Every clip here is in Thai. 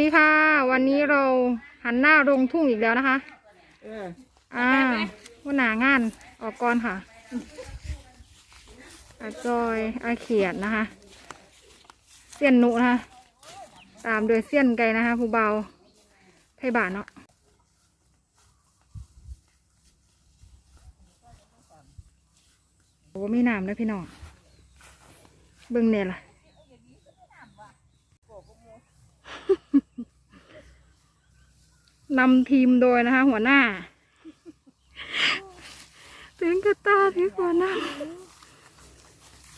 สวัสดีค่ะ วันนี้เราหันหน้าลงทุ่งอีกแล้วนะคะเอออ่าหัวหนางานออกก่อนค่ะอาจอยอาเขียดนะคะเสี้ยนหนุนะคะ ตามโดยเสี้ยนไก่นะคะผู้เบาไทยบาทเนาะโอ้ไม่น้ำนะพี่น้องเบิ่งเนี่ยล่ะ นำทีมโดยนะคะ หัวหน้า ถึงกระตาที่หัวหน้า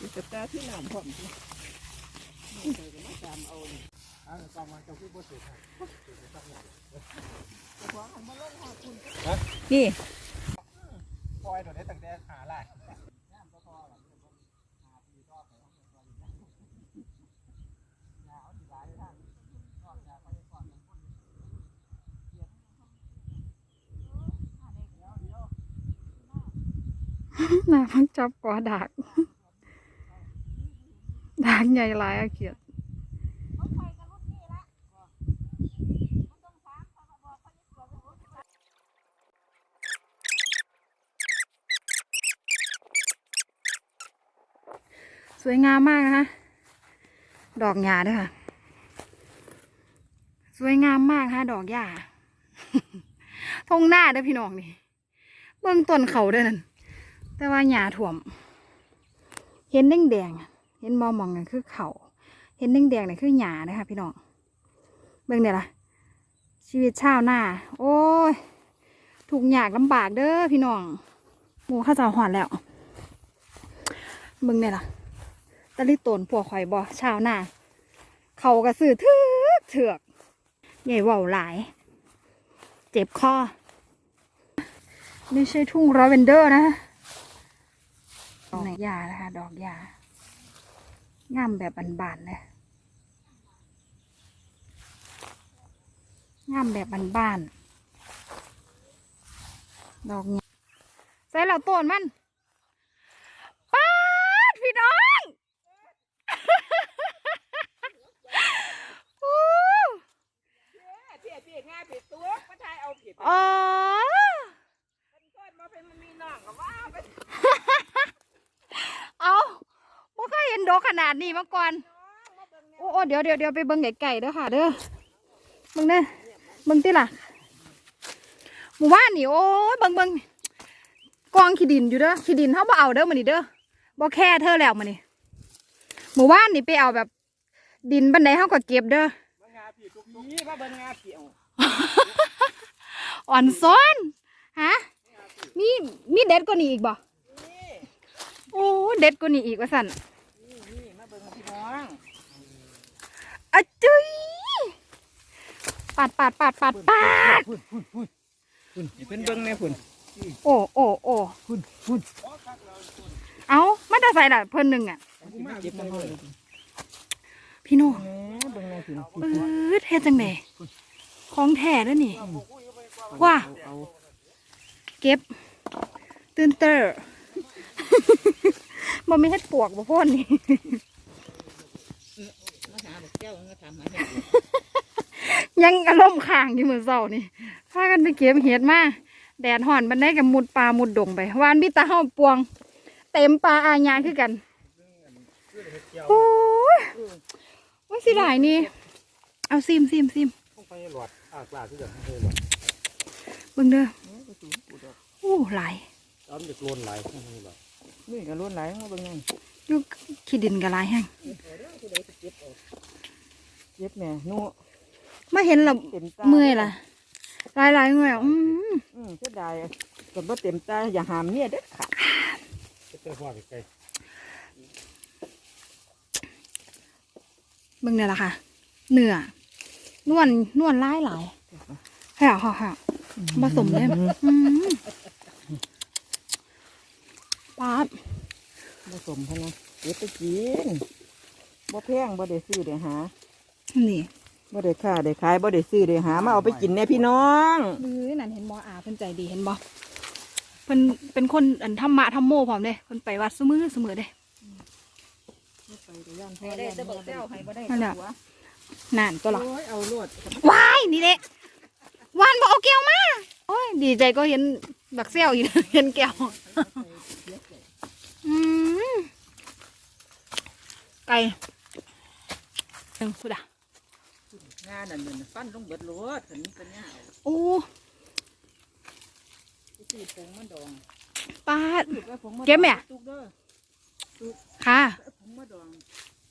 มีกระตาที่น้ำพร้อมสินี่ปล่อยตัวนี้ตั้งแต่ขาลาย น่าพังจับกว่าดากดากใหญ่หลายอาเขียดสวยงามมากนะคะ ดอกหญ้าด้วยค่ะ สวยงามมากค่ะ ดอกหญ้าทงหน้าเด้อพี่น้องนี่ เบื้องต้นเขาด้อนั่น แต่ว่าหญ้าถ่วม เห็นแดงแดงเห็นมองมองนั่นคือเขาเห็นแดงแดงนั่นคือหญ้านะคะพี่น้องเบิ่งเดี๋ยวล่ะชีวิตชาวนาโอ้ยถูกข์ยากลำบากเด้อพี่น้องหมูข้าวเจ้าหอนแล้วเบิ่งเนี่ยล่ะตะลิตนพวข่อยบ่ชาวนาเขากระสือเถือกเถือกใหญ่ว่าวหลาย เจ็บคอ ไม่ใช่ทุ่งราเวนเดอร์นะ ดอกยานะคะ ดอกยางามแบบบานๆเลยงามแบบบานๆดอกหญ้าใส่เหล่าต้นมันป้าดพี่น้องอู้เพียเพียง่ายผิดตัวพระชายเอาผิดอ๋อเป็นต้นมาเป็นมันมีน่องกับว่าเป็นเอาบ่ เห็นดอกขนาดนี้มาก่อนมาเบิ่งแนโอ้โอเดี๋ยวเดี๋ยวเดี๋ยวไปเบิ่งไก่ๆเด้อค่ะ เด้อเบิ่งเด้อเบิ่งติล่ะหมู่บ้านนี่โอ้ยเบิ่งเบิ่งกองขี้ดินอยู่เด้อขี้ดินเฮาบ่เอาเด้อมื้อนี้เด้อบ่แค่เธอแล้วมื้อนี้หมู่บ้านนี่ไปเอาแบบ ดินบันไดเฮาก็เก็บเด้อมางาพี่ทุกนี่าบางงาเขียวอ่อนซ้อนฮะมีมีเด็ดกว่านี้อีกบ่โอ้เด็ดกว่านี้อีกว่าสั่นนี่นี่มาเบิ่งพี่น้อง อะจุยปาดปาดปาดปาดปาดพุ่นพุ่นพุ่นคุณเพิ่นเบิ่งแม่คุณโอ้โอ้โอ้พุ่นพุ่นเอาไม่ได้ใส่ละเพิ่นหนึ่งอะเก็บกันเลยพี่โน่แหม่เบิ่งแม่คุณเออเทจังไดของแท้แล้วนี่ว่าเอาเก็บตื่นเตอร์มันไม่ใช่ปวกบ่พ่นนี่ มาหาบอกแก้วมาถามหายังอารมณ์ค้างอยู่เหมือนเสานี่พากันไปเก็บเห็ดมาแดดห่อนบันไดกับมุดปลามุดดงไปวานบิตาเฮาปวง เต็มปลาอาญาคือกันโอ้ยว่าสิหลายนี่ เอาซิมซิมซิมต้องไปหลอดอากลาที่จะให้หลอดเบิ่งเด้อโอ้หลายเอามันจะโกลนไหลให้หลอดนี่ก็ล้วนไหลมาเบิ่งแม่อยุกขี้ดินกับลายแห้ง เจ็บแม่นู่มาเห็นและเต็มตาเมื่อยล่ะลายลายเมื่อยอะอืมอืมเสียดายก็บ่เต็มตาอย่าหามเนี่ยเด้อค่ะจะเจอพ่อไกลเบิ่งเนี่ยล่ะค่ะ เนื้อนวลนวลลายหลายแห่ห่อห่ผสมเลยอืมป๊าบผสมพะนะเก็บไปกินบ่แพงบ่ได้ซื้อได้หา นี่บ่ได้ค่าได้ขายบ่ได้ซื้อได้หามาเอาไปกินแน่พี่น้องมือนั่นเห็นบออาเพิ่นใจดีเห็นบอเพิ่นเป็นคนอันธรรมะธรรมโมพร้อมเด้เพิ่นไปวัดเสมอเสมอเด้ไปก็ย่านพ่อย่านแม่บ่ได้นั่นแหละตัวนั่นตัวหรอโอ้ยเอาลวดว้ายนี่เด็วานบอกเอาแก้วมาโอ้ยดีใจก็เห็นบักเซลอยู่เห็นแก้วอืมไก่หนึ่งพูดอะงานนั่นน่ะฟันลงเบิดลวดถึงเป็นยาวโอ้สิผงมันดองปาดลูกเอาผงมาเก็บแม่ตุกเด้อค่ะเอาผงมาดอง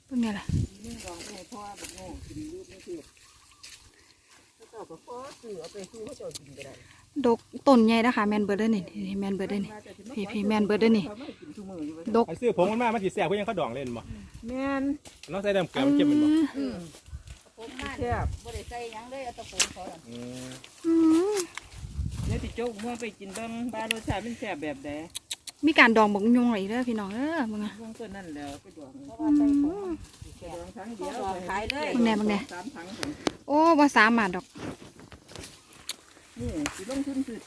เป็นไงล่ะนึ่งดองไปให้พ่อบักโง่กินลูกไม่ผิดเขาเจ้าก็ขอซื้อเอาไปซื้อเขาเจ้ากินก็ได้ดกต้นใหญ่นะคะแมนเบิร์ดเด้อนี่นี่แมนเบิร์ดเด้อนี่ พี่พี่แม่นเบิดเด้อนี่ ขาไม่ให้กินทุกมื้ออยู่เว้ยดกไอ้ซื้อผงมันมามันสิแซ่บเพิ่นยังเขาดองเล่นบ่แม่นน้องใส่น้ำเกลือมันเก็บมันบ่อืม ผมมาแซ่บ บ่ได้ใส่หยังเลยเอาแตะผมเขาล่ะอืมอืมเดี๋ยวสิโจ๊กม่วงไปกินเบิ่งบ้ารสชาติมันแซ่บแบบใดมีการดองบักยุงอะไรเด้อพี่น้องเด้อมึงอะ ม่วงตัวนั้นแล้วไปดองเพราะว่าใส่ผมไปดองครั้งเดียวเขาดองขายเลย มึงแน่มึงแน่ สามครั้งถึงโอ้ว่าสามารถดอก นี่สิลงทุนซื้อ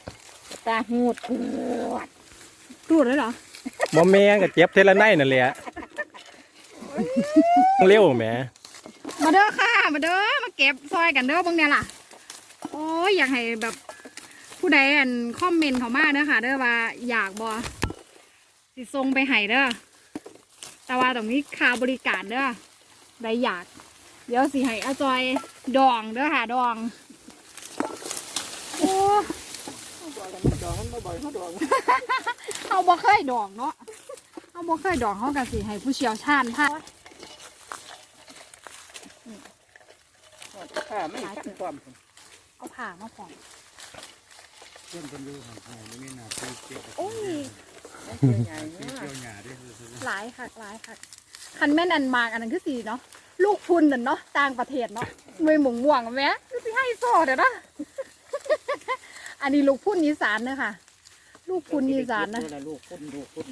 ตาหูดรูดเลยเหรอบ่แม่นก็เจ็บเทละในนั่นแหละเร็วแหม มาเด้อค่ะ มาเด้อ มาเก็บซอยกันเด้อพวกเนี้ยล่ะ โอ้ยอยากให้แบบผู้ใดอันคอมเมนต์เขามาเด้อค่ะ เด้อว่าอยากบอสิส่งไปให้เด้อ แต่ว่าตรงนี้ค่าบริการเด้อใดอยาก เดี๋ยวสิให้อาจอยดองเด้อค่ะดอง โอ้ดองมันดองมันบ่อยเขาดองเขาบ่เคยดองเนาะเขาบ่เคยดองเขากันสิให้ผู้เชี่ยวชาญท่า ค่ะไม่ขั้นความเอาผ่ามาผ่องเพิ่นเพิ่นอยู่ห่างๆนี่น่าสิเก็บโอ้ยแล้วเกี่ยวใหญ่เนี่ยเกี่ยวหญ้าเด้หลายค่ะหลายค่ะคันแม่นอันมากอันนั้นคือสีเนาะลูกพุนนั่นเนาะต่างประเทศเนาะไม่หมงม่วงแม่คือสิให้โซ่เดี๋ยวนะอันนี้ลูกพุนอีสานเนอะค่ะ ลูกพุนอีสานนะลูกคุณลูกคุณ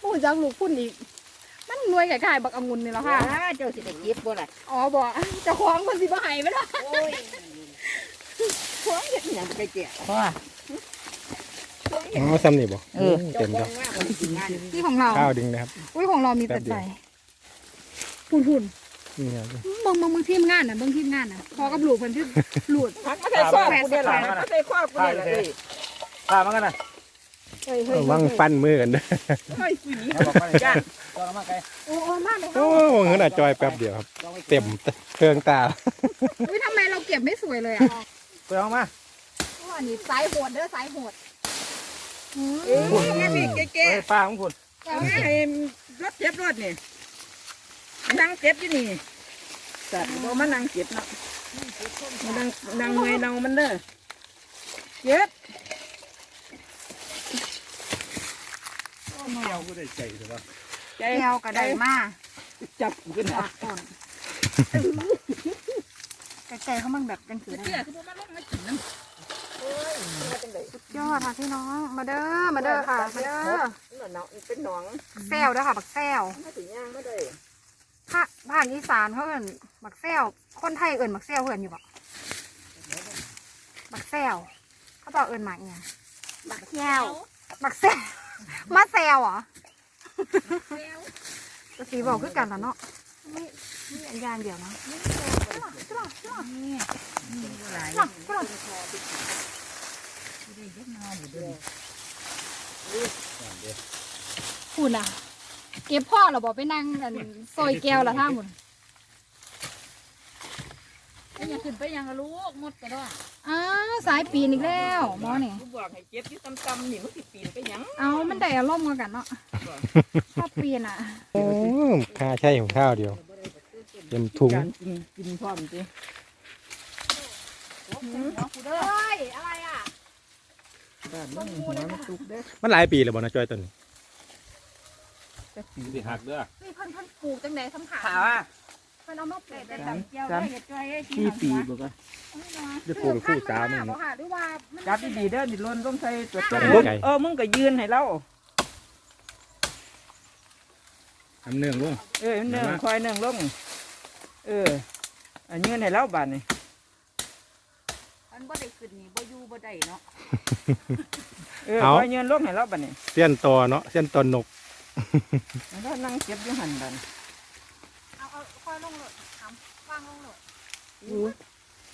ผู้จักลูกพุนอีก มันหน่วยไก่ๆบักองุ่นนี่แหละค่ะว้าเจ้าสิได้เก็บบ่ล่ะอ๋อบอกเจะคล้าของคนสิบ่ใหายไปละโอ้ยพวงเห็ดหยังไปแก่พ่อ อ๋อซ้ำนี่บ่เออ เต็มแล้วว่ามันกินงานที่ของเรา ข้าวดึงนะครับ อุ้ยของเรามีแต่แป๊บเดีใจยว หุ่นหุ่นนี่ครับเบิ่งเบิ่งเบิ่งทีมงานน่ะเบิ่งทีมงานน่ะพอกับลูกเพิ่นที่หลุดหักมาใส่ข้อกูเนี่ยแหละหักมาใส่ข้อกูเนี่ยแหละเอ้ย พามากันน่ะ เฮ้ยเฮ้ยระวังฟันมือกันเด้อเฮ้ยกูหนีเอาบอกมาเลยจ้าจอมาไกลโอ้โอ้มากเลยโอ้เงินอะจอยแป๊บเดียวครับ เต็มเครื่องตาอุ้ยทำไมเราเก็บไม่สวยเลยอะไปเอามาอ๋ออันนี้สายโหดเด้อสายโหดอืมเออมาพี่แก่เฮ้ยป้าของคุณๆเอาให้รถเจ็บรถนี่นั่งเจ็บอยู่นี่สัตว์บ่มานั่งเจ็บเนาะมานั่งนั่งเมอยเนามันเด้อเจ็บ เกี่ยวกูได้ใจหรือเปล่าใจแก้วกระไดมาจับขึ้นจานะกต้นไก่เขามันแบบจังสือได้เจ้าคือบ่มาลงมากินน้ำสุดยอดค่ะพี่น้อง มาเด้อ มาเด้อค่ะ มาเด้อมันหนองเป็นหนองแซวเด้อค่ะบักแซวมาถึงย่างไม่ได้ภาคภาคอีสานเขาเอิ้นบักแซวคนไทยเอิ้นบักแซวเอิ้นอยู่บ่บักแซวเขาบอกเอิ้นหมากเนี่ยงบักแก้วบักแซว มาแซวเหรอจะสีบอกคือกันแล้วเนาะไม่ไม่อันยานเดียวนะจ้าจ้าจ้านี่หลายจ้าจ้าได้เยอะมาอยู่เด้อคุณอะ เก็บพ่อเราบอกไปนั่งกันซอยแก้วละท่าหมุนไป ยังขึ้นไปยังลูกหมดก็ได้อ้าวสายปีนอีกแล้วหมอเนี่ยกูบอกให้เจ็บที่ตำๆนี่มันสิปีนไปหยังเอามันได้อารมณ์กันเนาะชอบปีนอะโอ้ข้าใช่ของข้าวเดียวเต็มถุงการกินกินพร้อมจิเฮ้ยอะไรอะบ้านมันหัวมันตุกเด้อมันหลายปีแล้วบ่นะจอยต้นนี้สิหักเด้อเฮ้ยเพิ่นเพิ่นปลูกจังไหนทำขาถามว่า เพิ่นเอามาปลูกแต่ได้ตำเจียวได้เฮ็ดจ้อยให้กินสี่ปีบ่ก็จะปลูกคู่สามนี่เนาะหรือว่าจับดีๆเด้อดิลนต้องใส่ตัวตัวจับมึงไก่เออมึงก็ยืนให้เราทำเนื่องลงเออเนื่องคอยเนื่องลงเอออันยืนให้เราบาดนี่มันบ่ได้ขึ้นนี่บ่อยู่บ่ได้เนาะเออคอยยืนลงให้เราบาดนี่เส้นตัวเนาะเส้นตัวนกแล้วนั่งเก็บอยู่หันบาดเอาเอาค่อยลงเลยถามว่าวางลงหรอกอู้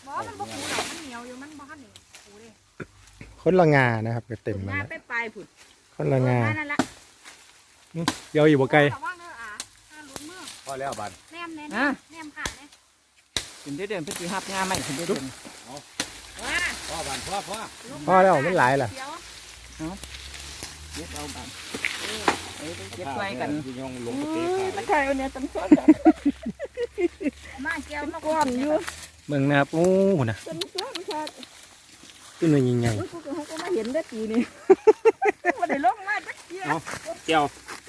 บ่มันบ่คูหรอกมันเหนียวอยู่มันบ่ทันนี่คูเด้คนละงานะครับก็เต็มหแล้วน้านะไปปลายผุดคนละงานั่นแหละเดี๋ยวอยู่บ่ไกลระวังเด้ออะห้ามหลุดมือพอแล้วบัดแนมแนมอะแนมขาดเลยขึ้นได้เดินเพิ่นสิหับงาใหม่ขึ้นได้เดินว้าพ่อบัดพ่อพ่อพอแล้วมันหลายล่ะเดี๋ยวเก็บเอาบังเออเออไปเก็บไว้กันยงลงไปเตะขาตะไคร้เอาเนี่ยตั้งซ้อนกัน มาแก้วมา ก้ อนอยู่เมืองนะครับโอ้โหนะตั้งซ้อนค่ะขึ้นมายิงใหญ่โอ้ยกูก็เขาก็มาเห็นได้ปีนี้บ่ได้ลงมาจักเที่ยเจียว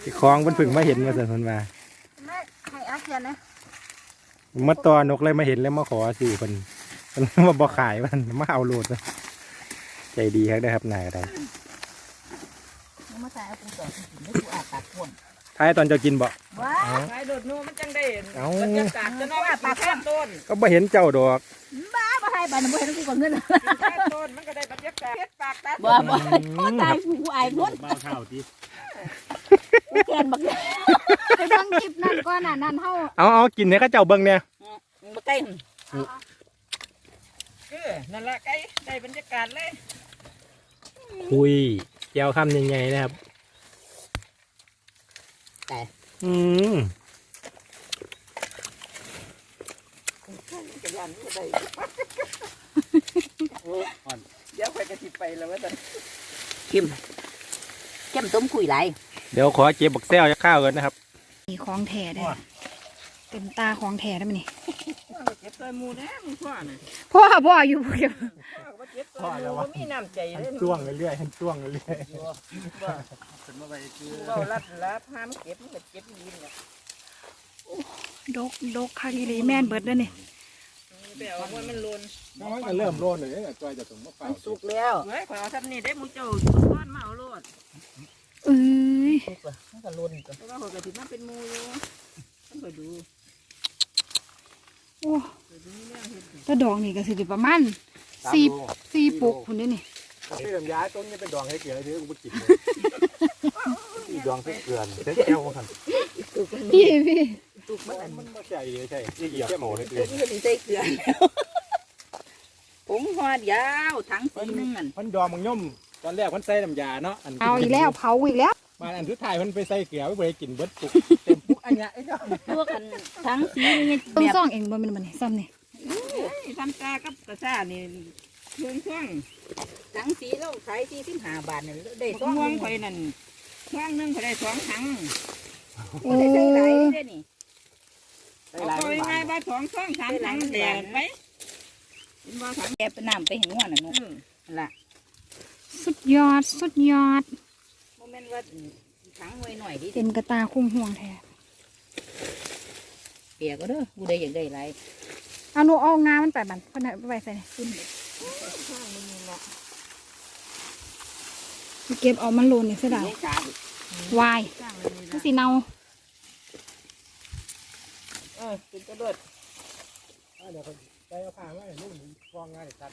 ที่คลองเพิ่นฝึงมาเห็นมาสันเพิ่นมาแม่ให้อาเขียนนะมาตอนกเลยมาเห็นแล้วมาขอซื้อเพิ่นเพิ่นมาบ่ขายมันมาเอาโลดนะใจดีครับได้อครับนายอะไรมึงมาใส่เอากูต่อสิไม่กูอาปากพ่นท้ายตอนเจะกินบ่ ว้าใส่โดดนูมันจังได้เอ้าบรรยากาศจะน้อยปากแค่ต้นก็บ่เห็นเจ้าดอก บ้าบ่ให้บ้านบ่ให้กูก็เงินแค่ต้นมันก็ได้บรรยากาศเฮ็ดปากตาบ่บ่ตายกูอายคนเบาเท่าทีแกนบักไปเบิ่งคลิปนั่นก่อนน่ะนั่นเฮาเอาเอากินให้เข้าเจ้าเบิ่งเนี่ยบ่ใกล้เออนั่นละใกล้ได้บรรยากาศเลยคุยเจ้าคำยังไงนะครับ แต่อืมจะยันก็ได้เดี๋ยวไปกระติไปแล้วว่าจะเข้มเข้มต้มคุยไหลายเดี๋ยวขอเจ็บบักแซวจะข้าวกันนะครับ มีของแท้ได้อ เต็มตาของแท้ได้ไหมนี่เจ็บตัวมูนะมึงพ่อน่ะพ่อพ่ออยู่เก็บพ่อว่าเจ็บตัวมูบ่มีน้ำใจเลยจ้วงเรื่อยๆจ้วงเรื่อยขึ้นมาไปคือเราลัดลัดห้ามเก็บมันก็เจ็บยินเนี่ยดกดกคาทีรีแม่นเบิดเด้อนี่ไปเอาว่ามันลนน้องก็เริ่มโลนเลยจอยจะถึงมะพร้ามัวนสุกแล้วเฮ้ยขอเอาทำนี่ได้มูเจ้าก้อนมาเอาโลดเอ้ยสุกแล้วมันก็ลนก็เพราะว่าเขากระติมันเป็นมูอยู่ต้องไปดู โอ้ไปดูเรื่องเห็ดแตะดอกนี่ก็สิได้ประมาณสี่สี่ปุกพุ่นเด้อนี่ที่ลำยาต้นนี้เป็นดองให้เกลือที่กูกินที่ดองให้เกลือเด็กแก้วกันพี่พี่ตุกมันอันมันไม่ใช่ใช่ที่เหยียบแค่หมูให้เกลืตุอกมันก็ใส่เกลือแล้วผมหอดยาวทั้งสีหนึงอันมันดองมันย่อมตอนแรกมันใส่น้ำยาเนาะเอาอีกแล้วเผาอีกแล้วมาอันสุดท้ายมันไปใส่เกลือไปกินเบิดปุก อันเนี้ยไอ้เจ้าพวกอันทั้งสีนี่ต้องแบบซ่องเองบ่แมันมันนี่ซ้ำนี่ทำตากับกระซ่านี่เครื่องเครื่องทั้งสีเราขายที่สิบห้าบาทนี่ได้ได้สองม่วงหไฟนั่นเครื่องหนึงเขาได้สองถังโอ้ได้ใส่หลายได้นี่เอาไปง่ายๆว่าสองช่องสามถังแดดไปเห็นว่าถังแกไปน้ำไปเห็นว่าน่ะเนาะอืมนั่นล่ะสุดยอด สุดยอดโมเมนต์ว่าทั้งไว้หน่อยดิเต็มกระตาคุ้มห่วงแท้เปียกก็เด้อกูได้อยากได้หลายเอาหนูเอางามันไปบันเพิ่นให้ไปใส่นี่เก็บเอามันโลนนี่เสียดายสามวายนี่มันนะสิเนาเออเป็นกระโดดเดี๋ยวไปเอาผ้ามาให้ลูกฟองงานตัด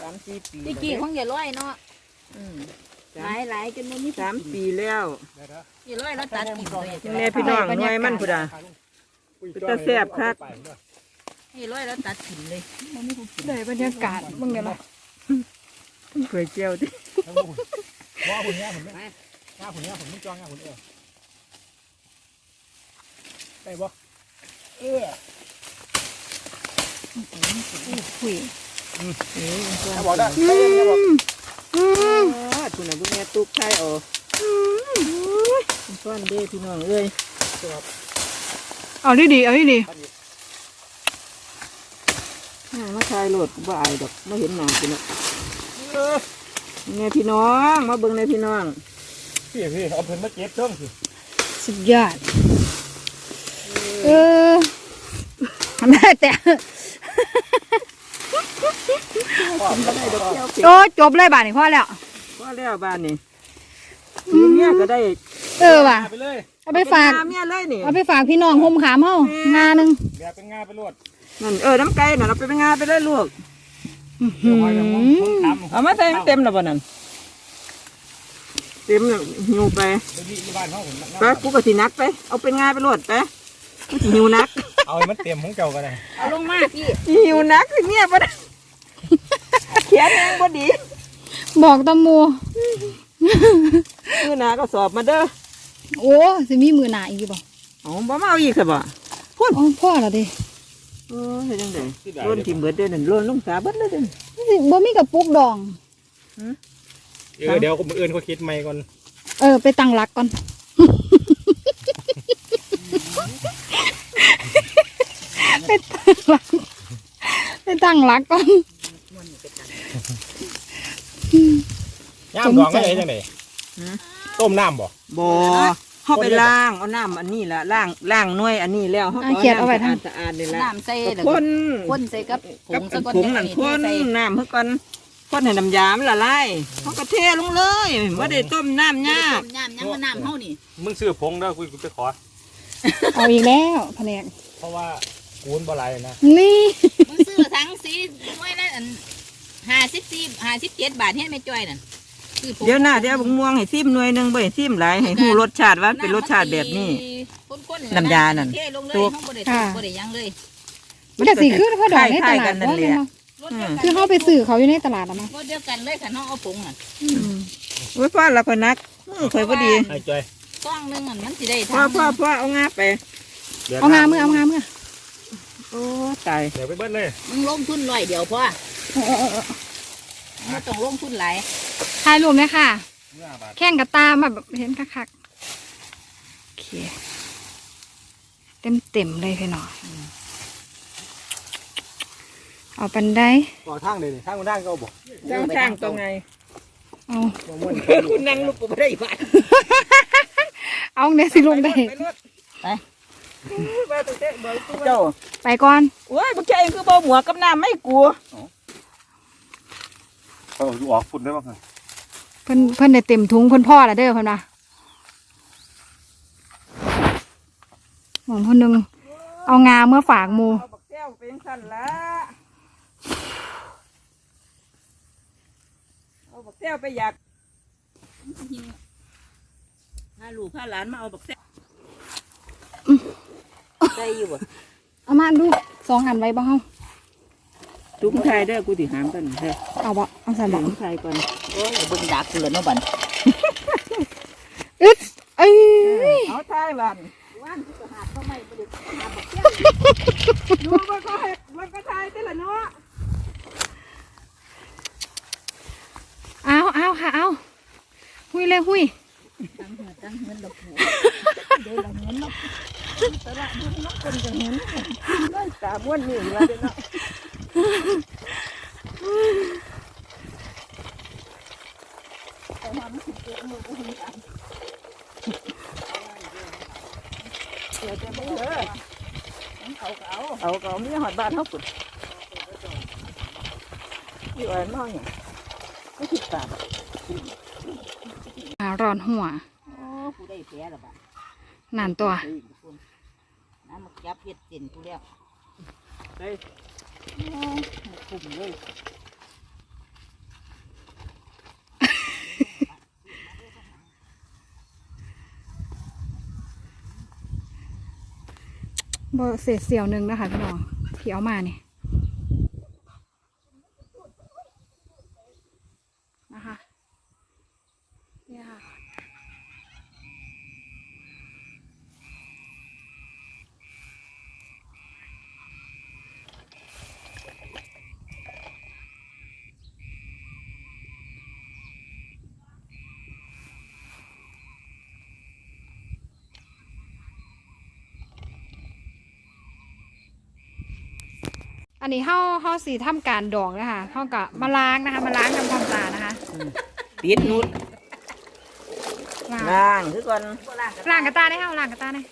สามสี่ปีตะกี้ของอย่าร้อยเนาะอืม หลายหลายจนมันมีสามปีแล้วอย่าร้อยแล้วตัดกินเลยแม่พี่น้องหน่วยมันพุดาเป็นตาแซ่บคักอย่าร้อยแล้วตัดกินเลยมันไม่ถูกกินเลยบรรยากาศมึงเดี๋ยวละเคยเจียวดิว่าหุ่นเนี้ยผมไม่หน้าหุ่นเนี้ยผมไม่จ้องหน้าหุ่นเออได้บ่เออหุยบอกได้อืมอืมอ๋อ คุณน่ะพวกแม่ตุกไทยเออฟ้อนเด้พี่น้องเอ้ยเอาดีดีๆเอาดีดีอ่ามาทายโหลดบ่อายดอกไม่เห็นหน้ากินอะแม่พี่น้อง มาเบิ่งในพี่น้อง พี่พี่เอาเพิ่นมาเก็บเพิ่มสิๆสุดยอด เออแม่แต่ โอ้จบเลยบ้านนี่พ่อแล้วพอแล้วบ้านนี่ทีเนี้ยก็ได้เออว่ะไปเลยเอาไปฝากเมียเลยนี่เอาไปฝากพี่น้องห่มขามเฮางาหนึ่งเดี๋ยวเป็นงาไปรวดนั่นเออน้ำไก่น่ะเราไปเป็นงานไปเลยลูกเดี๋ยวคอยจะมุงทำเอามาใส่ให้เต็มแล้วบ่นั่นเต็มแล้วหิวไปไปที่บ้านเขาผมไปกูก็สินักไป เอาเป็นง่ายไปโลดไปกูสิหิวนักเอาให้มันเต็มของเจ้าก็ได้เอาลงมาพี่หิวนักสิเนี่ยบ่ได้ เขียนแรงบ่ดี บอกตะมู มือหนาก็สอบมาเด้อโอ้สิมีมือหนาอีกบ่อ๋อบ่มาเอาอีกซะบ่อ๋อพ่อเหรอเดิเออเฮ็ดจังได๋ล้นทิ่มเบิดเด้อนั่นล้นลงสาเบิดเลยเด้อบ่มีกับปุกดอง เออเดี๋ยวคนอื่นเขาคิดใหม่ก่อนเออ ไปตั้งหลักก่อน ไปตั้งหลักไปตั้งหลักก่อน ย่ามดองไม่ได้จังไดต้มน้ำบ่บ่เฮาไปล้างเอาน้ำอันนี้ล่ะล้างล้างหน่วยอันนี้แล้วเฮาก็อะเขียนเอาไว้ทางสะอาดๆนี่ล่ะน้ำใส่ก็แล้วคก็นคนใส่กับผกับงสะกอนผงนั่นคนใส่น้ำเพื่อก่อนคนให้น้ำยามันละลายเขาก็เทลงเลยว่าได้ต้มน้ำยากน้ำยังว่าน้ำเฮานี่มึงซื้อผงเด้อกูกูไปขอ เอาอีกแล้วแผนกเพราะว่ากูนบ่หลายนะนี่ มึงซื้อทั้งสีไว้แล้วอันห้า สิบสี่ห้าสิบเจ็ดบาทให้แม่จ้อยนั่นซื้อผงเดี๋ยวหน้าเดี๋ยวเอาบักม่วงให้ซิมหน่วยหนึงบ่ให้ซิมหลายให้หูรสชาติว่าเป็นรสชาติแบบนี้ ข้นๆน้ำยานั่นเทลงเลยตัวเฮาบ่ได้ต้มบ่ได้หยังเลยมันจะสีคือพ่อดอกในตคล้ายๆลากัดนนั่นว่าแหละเนาะรสเดียวกันคือเขาไปซื้อเขาอยู่ในตลาดอะมั้งรสเดียวกันเลยค่ะน้องเอาผงอะโอ้ยพ่อเราก็นักมือข่อยบ่ดีไอ้จอยซองหนึงอันมันสิได้พ่อพ่อพ่อเอางาไปดี๋ยวเอางามือเอางามือโอ้ตายเดี๋ยวไปเบิ้ลเลยมึงลงทุนร้อยเดียวพ่อ ไม่ต้องลงทุนหลายถ่ายรูปเลยค่ะ เมื่อบาทแข่งกับตามาแบบเห็นคักๆโอเคเต็มเต็มๆเลยพี่น้องเอาปันได้ก่อทางเลยนี่ทางมันด้านก็บอกจ้างช่างตรงไงเอาบ่ม่วนคุณนั่งลูกกูบ่ได้บ้านเอาเดี๋ยวสิลงได้ ไปรถไปไปตัวเจ๊เบิกตัวเจ้าไปก่อนโอ้ยบ่ใช่คือบ่หมวกกับน้ำไม่กลัว เขาอยู่ออกฝุ่นได้บ้างเพิ่นเพิ่นได้เต็มถุงเพิ่นพ่อละเด้อเพิ่นนะหมองเพิ่นหนึงเอางาเมื่อฝากหมูเอาบักแก้วเป็นสั่นละเอาบักแก้วไปอยากถ้าลูกถ้าหลานมาเอาบักแซ่ได้อยู่บ่เอามาดูสองอันไว้บ้าง เฮาตุ้มไทยเด้อกูสิหามกันเด้อเอาบ่เอาใส่บ่ตุ้มไทยก่อนโอ้ยเบิ่งดักกูแล้วเนาะบัดอึดเอ้ยเอาไทยบ้านว่านที่ก็หาเข้าไม่บ่ได้หาบักแซ่ดูมันก็เฮ็ดมันก็ไทยแต่ละเนาะเอาเอาค่ะเอาหุยเลยหุยตั้งหัวตั้งเงินดอกหัวตาม้วนนี่ละเด้อเนาะเอาก็ เอามีหอดบ้านเฮาพุ่นอยู่อันน้อยเนี่ยไม่คิดตามอ่าร้อนหัวโอ้ผู้ได้แผลแล้วบัดนั่นตัวน้ำมาจับเฮ็ดเส้นกูแล้ว ได้คุมเลยบ่เศษเสียวหนึ่งนะคะพี่น้องที่เอามาเนี่ย อันนี้เฮาเฮาสีทำการดองนะคะเฮากับมาล้างนะคะ มาล้างทำความสะอาดนะคะติดนุดล้างล่างคือก่อนล้างกระตาได้เฮาล้างกระตาได้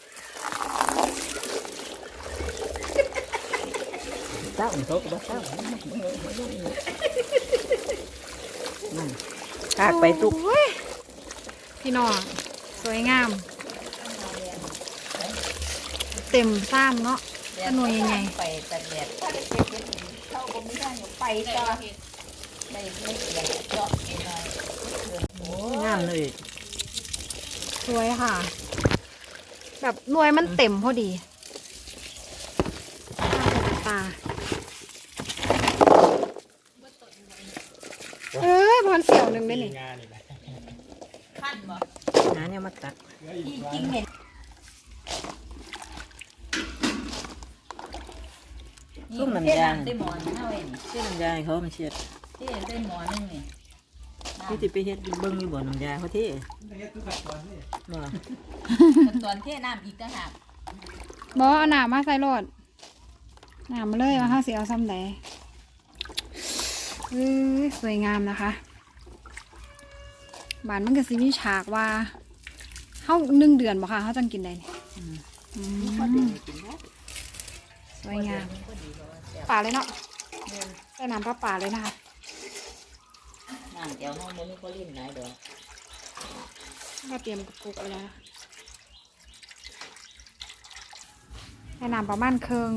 เจ้าโตกับเจ้าคากไปตุกโอ้ยพี่น้องสวยงาม เต็มซ้ำเนาะถ้า หน่วยยังไงไปแต่แดดถ้าได้เก็บเฮ็ดเข้าบ่มีทางอยู่ไปต่อได้ไม่เสียงเจาะหน่อยงามเลยสวยค่ะ แบบหน่วยมันเต็มพอดีตาเอ้ยบอลเสี่ยวหนึ่งได้นี่งานนี่แหละขั้นบ่หาเนี่ยมาตัดจริงๆเนี่ย ซุ่มน้ำยางเทน้ำใส่หมอนเอาไว้นี่เชื่อน้ำยาให้เขามันเช็ดเทใส่หมอนึงนี่ที่ที่ไปเฮ็ดเบิ่งอยู่บ่น้ำยาเขาที่บ่ขั้นตอนเทน้ำอีกต่างหากบอเอาหนามมาใส่รถหนามมาเลยว่าห้าสีเอาซ้ำใดเอ้ยสวยงามนะคะบานมันก็สิมีฉากว่าเข้าหนึ่งเดือนบ่ค่ะเขาจังกินได้นี่อืม สวยงามป่าเลยเนาะใส่น้ำปลาป่าเลยนะคะน้ำแก้วห้องมันไม่ค่อยเล่นหลายดอกก็เตรียมกระปุกไว้แล้วใส่น้ำประมาณเคือง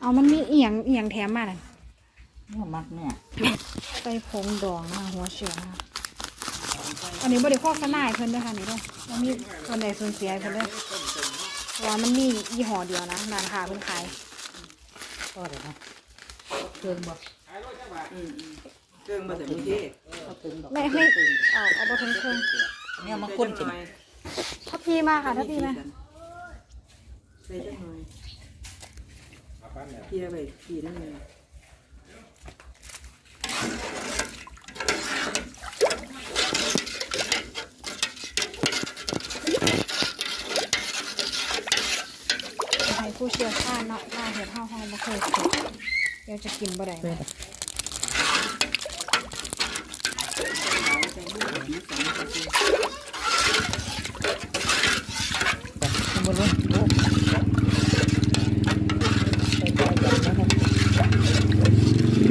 เอามันมีเอียงเอียงแถมมาน่ะเนี่ยมักเนี่ยใส่ผงดองนะคะหัวเชือนะคะ อันนี้บริโภคสนายเพิ่นเด้วยค่ะนี่เด้วยมันมีคนใดสูญเสียเพิ่นเด้วยเพราะว่ามันมียี่ห้อเดียวนะร้านค้าเพิ่นขายก็ได้นะเกินบ่เครื่องมาแต่มื้อที่ก็ถึงดอกไม่ไม่เอาเอาบะถึงเครื่องเนี่ยมาคนกินถ้าพี่มาค่ะถ้าพี่มาใส่จักหน่อยเพียไปทีนั่นเอง เดี๋ยวข้าเนาะข้าเห็ดห้าห้องบ่เคยกินเดี๋ยวจะกินบ่ได้นะ บนลงโอ้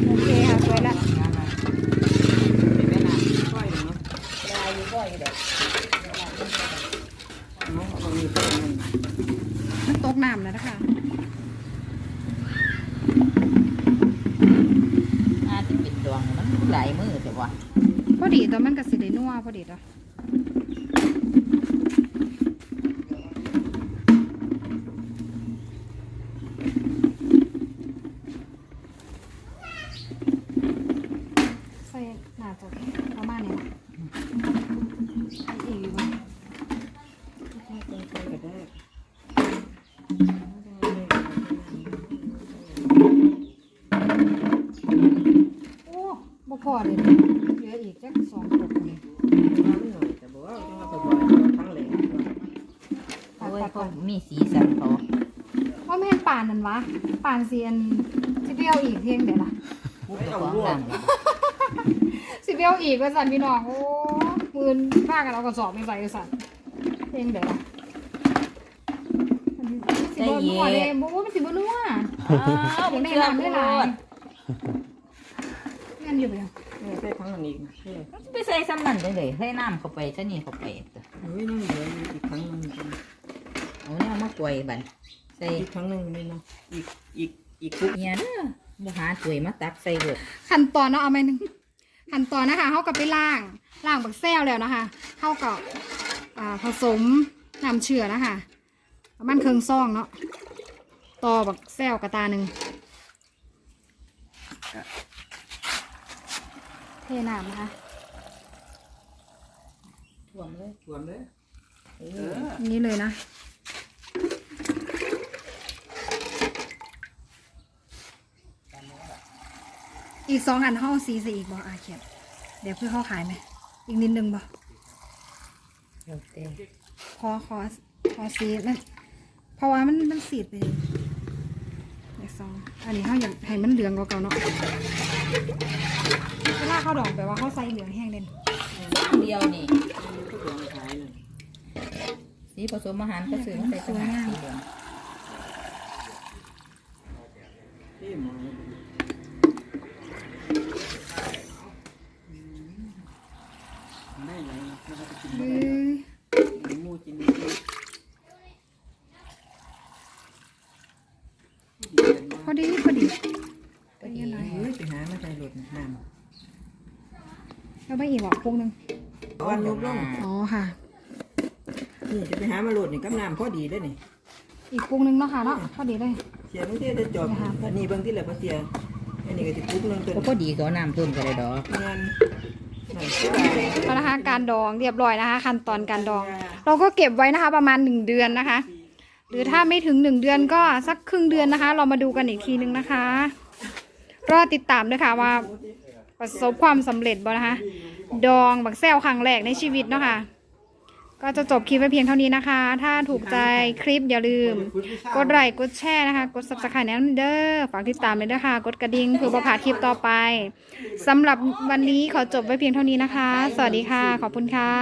โอเคค่ะสวยแล้ว เป็นแม่น้ำค่อยเนาะ ยายอยู่บ่อยเด้อ เนาะเอามีเพิ่มมัน มันตกน้ำแล้วนะคะ อาจจะเป็นดวงมันหลายมือแต่ว่า พอดีตัวมันก็สิได้นัว พอดีตัวใส่หน้าจะประมาณนี้นะอีกอยู่บ่ ก็ได้ โอ้บ่พอเลยนะเหลืออีกจักสองขวดนี่ น้ำหน่อยแต่บอกว่าต้องมาบ่อยๆทั้งแหล่ โอ้ยเขามีสีสันเขา ว่าไม่เห็น ป่านนั่นวะป่านเซียนสิเบียวอีกเพียงเดี๋ยวล่ะผู้ปกครองดังเลยสิเบียวอีกว่าสันพี่น้องโอ้ปืนพากันเอากระสอบไปใส่สันเพียงเดี๋ยวล่ะสิบนัวเลยบอกว่ามันสิบนัวอ้าวเดี๋ยวไม่ได้รับน้ำไม่ได้หรัลายบเงินอยู่ไปยังนี่ใส่ทั้งอันนี้นะเฮ้ยไปใส่ซ้ำนั่นได้เลยให้น้ำเข้าไปซะนี่เข้าไปตัวเฮ้ยนี่เหลืออีกครั้งนึงเอาเนี่ยมากวยบัน ใส่อีกครั้งนึงนี่เนาะอีกอีกอีกคุกเนี่ยเด้อมาหาถ้วยมาตักใส่เบิดขั้นตอนเนาะเอาไปหนึ่งขั้นตอนนะคะเขาก็ไปล่างล่างบักแซวแล้วนะคะเขาก็อ่าผสมน้ำเชื่อนะคะประมาณเครื่องซองเนาะต่อบักแซวกระตาหนึ่งเทน้ำนะคะท่วมเลยสวมเลยเอเออออย่างนี้เลยนะ อีกสองอันห้องสีสีอีกบออาเขียนเดี๋ยวเพื่อเขาขายไหมอีกนิดนึงบอโอเคขอขอขอสีมันเพราะว่ามันมันสีดไปเดี๋ยวสองอันนี้เขาอยากให้มันเหลืองกว่าเก่าเนาะเวลาเขาดองแปลว่าเขาใส่เหลืองแห้งเด่นเดียวนี่ทุกอย่างขายเลยสีผสมอาหารก็ซื้อมาใส่ตรงนี้สีเหลืองนี่หมอไม่ไหลนะเราจะกิน เอ้ย หมูกิน พอดีพอดี ก็ดี เฮ้ยไปหามา ใส่รถน้ แล้วไม่อีกบอกพวกนึงำวันยุบลงอ๋อค่ะ นี่จะไปหามาโหลดนี่กับน้ำพอดีได้อนี่ อีกปุกนึงเนาะค่ะเนาะพอดีเลยเสียบางทีได้จอบอันนี้เบางทีแหละพอเสียอันนี้ก็จะปุ๊บนึงตัวก็พอดีก็เอาน้ำต้นก็ได้ดอกงานนั่นเสียเอานะคะการดองเรียบร้อยนะคะ ขั้นตอนการดอง เราก็เก็บไว้นะคะ ประมาณหนึ่งเดือนนะคะ หรือถ้าไม่ถึงหนึ่งเดือนก็สักครึ่งเดือนนะคะ เรามาดูกันอีกทีนึงนะคะ รอติดตามด้วยค่ะว่า ประสบความสำเร็จบ่นะคะ ดองบักแซวครั้งแรกในชีวิตเนาะค่ะ ก็จะจบคลิปไปเพียงเท่านี้นะคะ ถ้าถูกใจคลิปอย่าลืม กดไลค์กดแชร์นะคะ กด subscribe แนะนำเด้อฝากติดตามเลยด้วยค่ะกดกระดิ่งเพื่อประพลาดคลิปต่อไปสำหรับวันนี้ขอจบไว้เพียงเท่านี้นะคะ สวัสดีค่ะ ขอบคุณค่ะ